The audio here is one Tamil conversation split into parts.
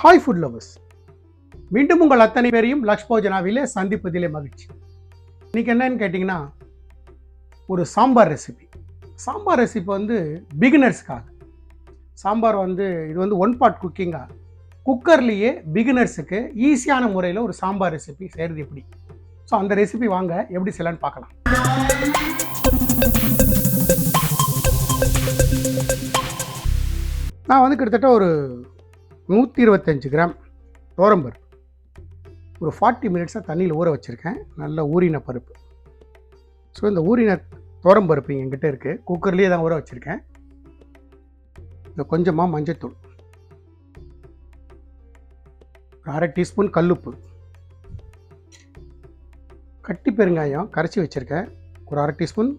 ஹாய் ஃபுட் லவர்ஸ் மீண்டும் உங்கள் அத்தனை பேரையும் லக்ஷ் போஜனாவிலே சந்திப்பதிலே மகிழ்ச்சி. இன்னைக்கு என்னன்னு கேட்டிங்கன்னா ஒரு சாம்பார் ரெசிபி சாம்பார் ரெசிபி வந்து பிகினர்ஸ்க்காக சாம்பார் வந்து இது வந்து ஒன் பார்ட் குக்கிங்காக குக்கர்லேயே பிகினர்ஸுக்கு ஈஸியான முறையில் ஒரு சாம்பார் ரெசிபி செய்கிறது எப்படி? ஸோ அந்த ரெசிபி வாங்க எப்படி செய்யலான்னு பார்க்கலாம். நான் வந்து கிட்டத்தட்ட ஒரு நூற்றி இருபத்தஞ்சு கிராம் தோரம்பருப்பு ஒரு ஃபார்ட்டி மினிட்ஸாக தண்ணியில் ஊற வச்சுருக்கேன். நல்ல ஊறின பருப்பு. ஸோ இந்த ஊறின தோரம்பருப்பு என்கிட்ட இருக்குது குக்கர்லேயே தான் ஊற வச்சுருக்கேன். இந்த கொஞ்சமாக மஞ்சத்தூள். ஒரு அரை டீஸ்பூன் கல்லுப்பு. கட்டி பெருங்காயம் கரைச்சி வச்சுருக்கேன். ஒரு அரை டீஸ்பூன்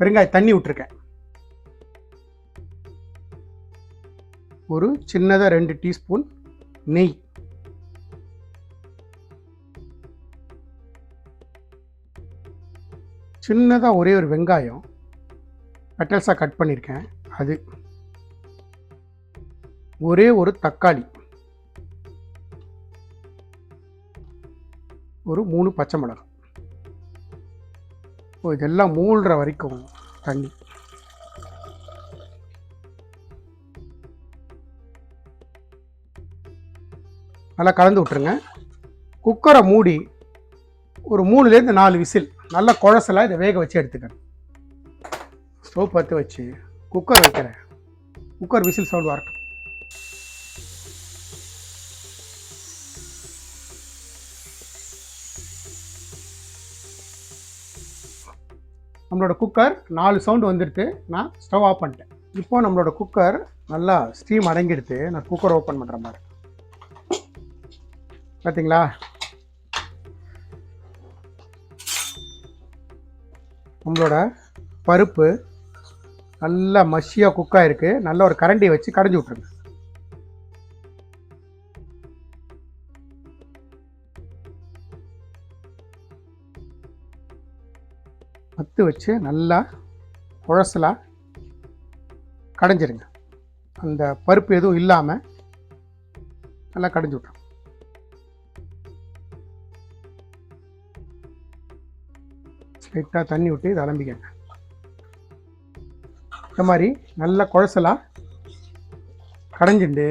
பெருங்காய தண்ணி விட்டுருக்கேன். ஒரு சின்னதாக ரெண்டு டீஸ்பூன் நெய். சின்னதாக ஒரே ஒரு வெங்காயம். பெட்டல்ஸாக கட் பண்ணியிருக்கேன் அது ஒரே ஒரு தக்காளி. ஒரு மூணு பச்சை மிளகாய். ஓ இதெல்லாம் மூழ்கிற வரைக்கும் தண்ணி. நல்லா கலந்து விட்டுருங்க. குக்கரை மூடி ஒரு மூணுலேருந்து நாலு விசில் நல்லா குழசலாக இதை வேக வச்சு எடுத்துக்கணும். ஸ்டவ் பற்ற வச்சு குக்கர் வைக்கிறேன். குக்கர் விசில் சவுண்ட் வரட்டும் நம்மளோட குக்கர் நாலு சவுண்டு வந்துடுது நான் ஸ்டவ் ஆஃப் பண்ணிட்டேன். இப்போது நம்மளோட குக்கர் நல்லா ஸ்டீம் அடங்கிடுது நான் குக்கர் ஓப்பன் பண்ணுற மாதிரி. பார்த்தீங்களா நம்மளோட பருப்பு நல்லா மஷியாக குக்காக இருக்குது நல்ல ஒரு கரண்டியை வச்சு கடைஞ்சி விட்ருங்க பத்து வச்சு நல்லா குழசலாக கடைஞ்சிருங்க. அந்த பருப்பு எதுவும் இல்லாமல் நல்லா கடைஞ்சி விட்ருங்க லைட்டாக தண்ணி விட்டு இதை அலம்பிக்கங்க இந்த மாதிரி நல்ல குழசலாக கடைஞ்சிண்டு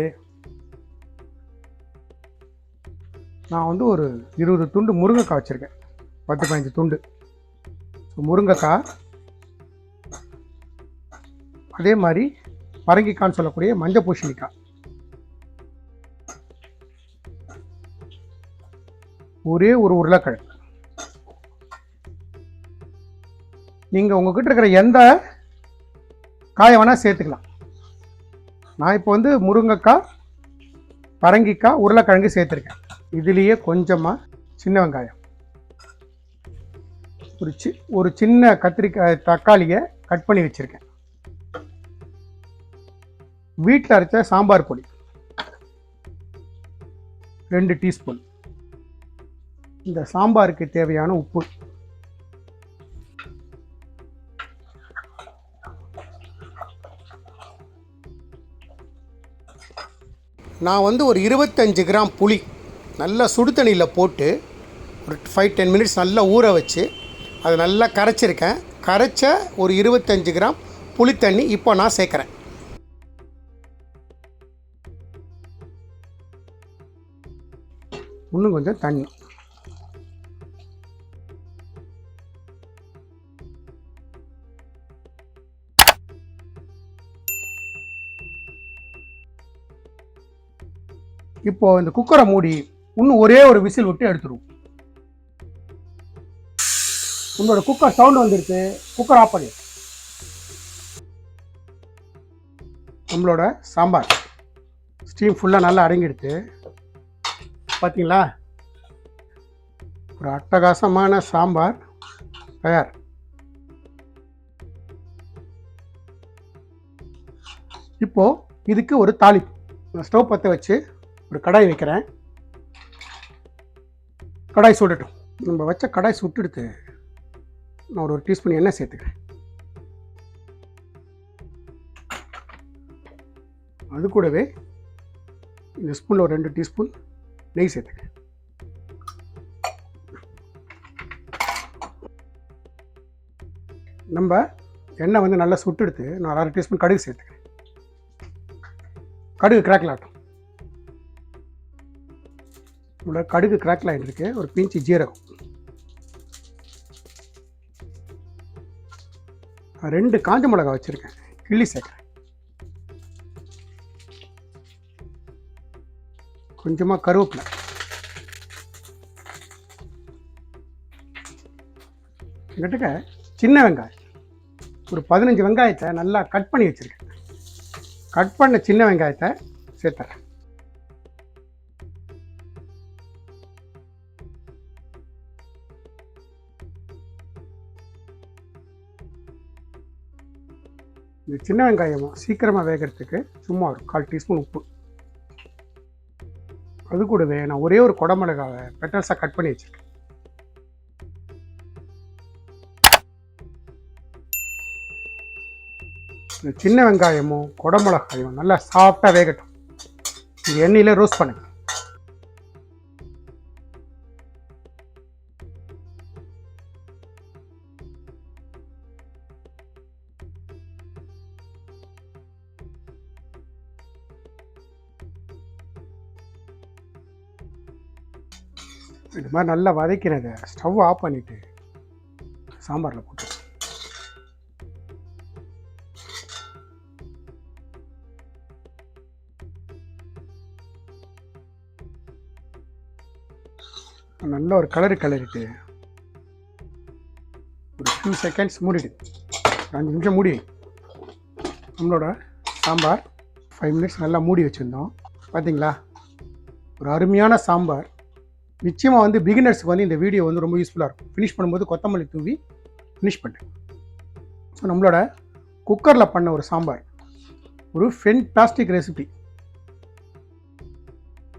நான் வந்து ஒரு இருபது துண்டு முருங்கைக்காய் வச்சுருக்கேன். பத்து பதினஞ்சு துண்டு. ஸோ முருங்கைக்காய் அதே மாதிரி பரங்கிக்கான்னு சொல்லக்கூடிய மஞ்சள் பூசணிக்காய். ஒரே ஒரு உருளைக்கிழங்கு. நீங்கள் உங்ககிட்ட இருக்கிற எந்த காயை வேணால் சேர்த்துக்கலாம். நான் இப்போ வந்து முருங்கைக்காய் பரங்கிக்காய் உருளைக்கிழங்கு சேர்த்துருக்கேன். இதுலேயே கொஞ்சமாக சின்ன வெங்காயம். ஒரு சி ஒரு சின்ன கத்திரிக்காய் தக்காளியை கட் பண்ணி வச்சுருக்கேன். வீட்டில் அரைச்ச சாம்பார் பொடி. ரெண்டு டீஸ்பூன். இந்த சாம்பாருக்கு தேவையான உப்பு. நான் வந்து ஒரு இருபத்தஞ்சு கிராம் புளி நல்லா சுடு தண்ணியில் போட்டு ஒரு ஃபைவ் டென் மினிட்ஸ் நல்லா ஊற வச்சு அதை நல்லா கரைச்சிருக்கேன். கரைச்ச ஒரு இருபத்தஞ்சு கிராம் புளி தண்ணி இப்போ நான் சேர்க்குறேன். இன்னும் கொஞ்சம் தண்ணி. இப்போ இந்த குக்கரை மூடி இன்னும் ஒரே ஒரு விசில் விட்டு எடுத்துருவோம் உங்களோட குக்கர் சவுண்ட் வந்துடுச்சு குக்கர் ஆஃப் பண்ணி. நம்மளோட சாம்பார். ஸ்டீம் ஃபுல்லாக நல்லா அடங்கிடுது பார்த்தீங்களா ஒரு அட்டகாசமான சாம்பார் தயார். இப்போது இதுக்கு ஒரு தாளிப்பு. ஸ்டவ் பற்ற வச்சு ஒரு கடாய் வைக்கிறேன். கடாய் சுடட்டும். நம்ம வச்ச கடாய் சுட்டெடுத்து நான் ஒரு ஒரு டீஸ்பூன் எண்ணெய் சேர்த்துக்கிறேன். அது கூடவே இந்த ஸ்பூனில் ஒரு ரெண்டு டீஸ்பூன் நெய் சேர்த்துக்கிறேன். நம்ம எண்ணெய் வந்து நல்லா சுட்டெடுத்து நான் அரை டீஸ்பூன் கடுகு சேர்த்துக்கிறேன். கடுகு கிராக்கில் ஆட்டும். நம்மளோட கடுகு கிராக்கில் ஆகிட்டு ஒரு பிஞ்சு ஜீரகம். ரெண்டு காஞ்ச மிளகா வச்சுருக்கேன். கிள்ளி சேர்க்குறேன். கொஞ்சமாக கருவேப்பிலை. கிட்டக்க சின்ன வெங்காயம். ஒரு பதினஞ்சு வெங்காயத்தை நல்லா கட் பண்ணி வச்சுருக்கேன். கட் பண்ண சின்ன வெங்காயத்தை சேர்த்துறேன். இந்த சின்ன வெங்காயமும் சீக்கிரமாக வேகிறதுக்கு சும்மா ஒரு கால் டீஸ்பூன் உப்பு. அது கூடவே நான் ஒரே ஒரு குடமிளகாவை பெட்டல்ஸாக கட் பண்ணி வச்சுருக்கேன். இந்த சின்ன வெங்காயமும் குடமிளகாயும் நல்லா சாஃப்டாக வேகட்டும். இந்த எண்ணெயில் ரோஸ்ட் பண்ணுங்கள் இது மாதிரி நல்லா வதக்கினதை ஸ்டவ் ஆஃப் பண்ணிவிட்டு சாம்பாரில் போட்டு நல்ல ஒரு கலரு கலரிட்டு ஒரு ஃபியூ செகண்ட்ஸ் மூடிடு. அஞ்சு நிமிஷம் மூடி நம்மளோட சாம்பார் ஃபைவ் மினிட்ஸ் நல்லா மூடி வச்சுருந்தோம். பார்த்தீங்களா ஒரு அருமையான சாம்பார். நிச்சயமாக வந்து பிகினர்ஸ்க்கு வந்து இந்த வீடியோ வந்து ரொம்ப யூஸ்ஃபுல்லாக இருக்கும். ஃபினிஷ் பண்ணும்போது கொத்தமல்லி தூவி ஃபினிஷ் பண்ணிட்டேன் ஸோ நம்மளோட குக்கரில் பண்ண ஒரு சாம்பார். ஒரு ஃபென்டாஸ்டிக் ரெசிபி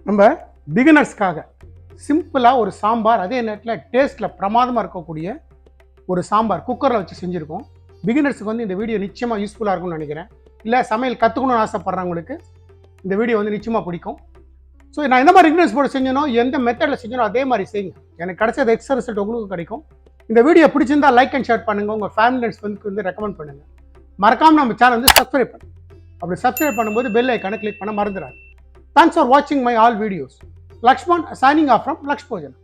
நம்ம பிகினர்ஸ்க்காக சிம்பிளாக ஒரு சாம்பார் அதே நேரத்தில் டேஸ்ட்டில் பிரமாதமாக இருக்கக்கூடிய ஒரு சாம்பார் குக்கரில் வச்சு செஞ்சுருக்கோம். பிகினர்ஸுக்கு வந்து இந்த வீடியோ நிச்சயமாக யூஸ்ஃபுல்லாக இருக்கும்னு நினைக்கிறேன். இல்லை சமையல் கற்றுக்கணும்னு ஆசைப்பட்றவங்களுக்கு இந்த வீடியோ வந்து நிச்சயமாக பிடிக்கும். ஸோ நான் எந்த மாதிரி இன்வெஸ்ட் போட்டு செஞ்சனோ எந்த மெத்தடில் செஞ்சனோ அதே மாதிரி செய்யுங்க. எனக்கு கிடைச்சது எக்ஸ்ட்ரா ரிசல்ட் உங்களுக்கு கிடைக்கும். இந்த வீடியோ பிடிச்சிருந்தா லைக் அண்ட் ஷேர் பண்ணுங்கள் உங்கள் ஃபேமிலி வந்து வந்து ரெக்கமெண்ட் பண்ணுங்கள் மறக்காமல் நம்ம சேனல் வந்து சப்ஸ்கிரைப் பண்ணுங்கள் அப்படி சப்ஸ்கிரைப் பண்ணும்போது பெல் ஐக்கானை கிளிக் பண்ண மறந்துடாது தேங்க்ஸ் ஃபார் வாட்சிங் my all videos Lakshman signing off from லக்ஷ்போஜன்